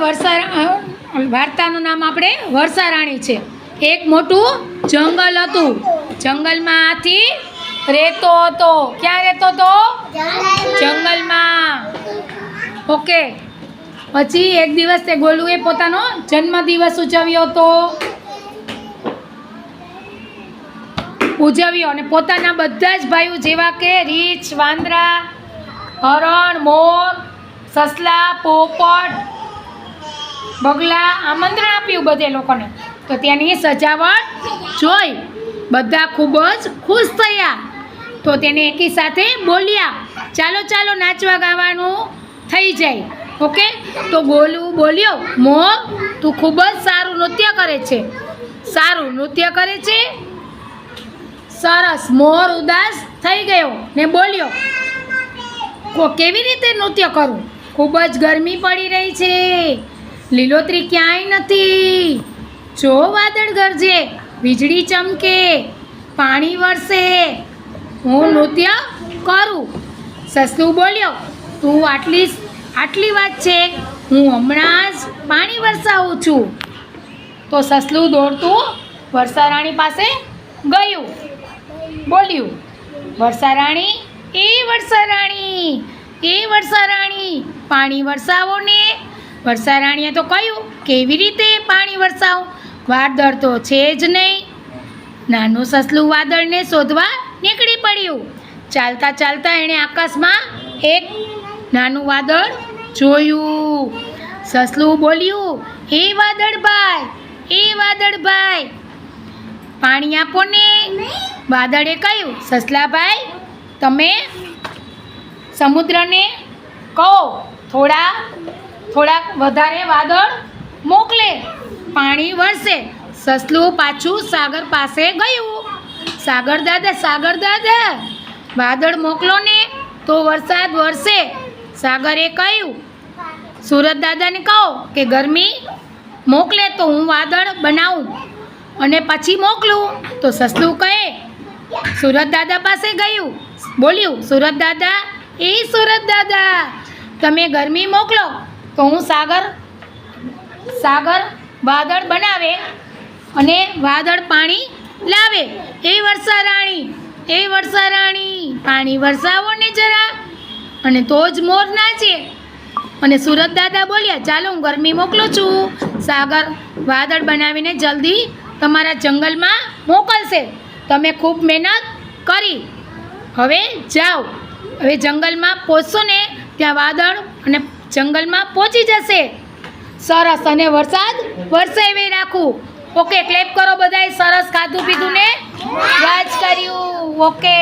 વર્ષા વાર્તાનું નામ આપણે વર્ષારાણી છે. એક મોટું જંગલ હતું. જંગલમાં હાથી રહેતો હતો. ક્યાં રહેતો હતો? જંગલમાં. ઓકે. પછી એક દિવસ તે ગોલુએ પોતાનો જન્મદિવસ ઉજવ્યો હતો. ઉજવ્યો અને પોતાના બધા જ ભાઈઓ જેવા કે રીંછ, વાંદરા, હરણ, મોર, સસલા, પોપટ બગલા આમંત્રણ આપ્યું બધે લોકોને. તો ત્યાંની સજાવટ જોઈ. બધા ખૂબ જ ખુશ થયા. તો તેને એકી સાથે બોલ્યા, ચાલો ચાલો, નાચવા ગાવાનું થઈ જાય. ઓકે? તો ગોલું બોલ્યો, મોર, તું ખૂબ જ સારું નૃત્ય કરે છે. સારું નૃત્ય કરે છે? સરસ. મોર ઉદાસ થઈ ગયો ને બોલ્યો કેવી રીતે નૃત્ય કરું? ખૂબ જ ગરમી પડી રહી છે. લીલોતરી ક્યાંય નથી. જો વાદળ ગરજે, વીજળી ચમકે, પાણી વરસે. હું નૃત્ય કરું. સસલું બોલ્યો, તું આટલી આટલી વાત છે. હું હમણાં જ પાણી વરસાવું છું. તો સસલું દોડતું વર્ષારાણી પાસે ગયું. બોલ્યું, વર્ષારાણી, એ વર્ષારાણી એ વર્ષારાણી, પાણી વરસાવો ને વર્ષારાણીએ તો કહ્યું, કેવી રીતે પાણી વરસાવું? વાદળ તો છે જ નહીં. નાનું સસલું વાદળને શોધવા નીકળી પડ્યું. ચાલતા ચાલતા એણે આકાશમાં એક નાનું વાદળ જોયું. સસલું બોલ્યું એ વાદળભાઈ એ વાદળભાઈ પાણી આપો ને વાદળે કહ્યું સસલાભાઈ તમે સમુદ્રને કહો, થોડા થોડાક વધારે વાદળ મોકલે. પાણી વરસે. સસલું પાછું સાગર પાસે ગયું. સાગર દાદા સાગર દાદા, વાદળ મોકલો ને તો વરસાદ વરસે. સાગરે કહ્યું, સુરત દાદાને કહો કે ગરમી મોકલે તો હું વાદળ બનાવું અને પછી મોકલું. તો સસલું કહે, સુરત દાદા પાસે ગયું. બોલ્યું, સુરત દાદા, એ સુરત દાદા, તમે ગરમી મોકલો. તો હું સાગર સાગર વાદળ બનાવે અને વાદળ પાણી લાવે. એ વર્ષા રાણી, એ વર્ષા રાણી, પાણી વરસાવો ને જરા અને તો જ મોર નાચે. અને સુરત દાદા બોલ્યા, ચાલો હું ગરમી મોકલું છું. સાગર વાદળ બનાવીને જલ્દી તમારા જંગલમાં મોકલશે. તમે ખૂબ મહેનત કરી. હવે જાઓ. હવે જંગલમાં પહોંચશો ને ત્યાં વાદળ અને જંગલમાં પહોંચી જશે. સરસ અને વરસાદ વરસાવી રાખું. ઓકે ક્લેપ કરો બધાય. સરસ ખાધું પીધું ને? રાજ કર્યું. ઓકે.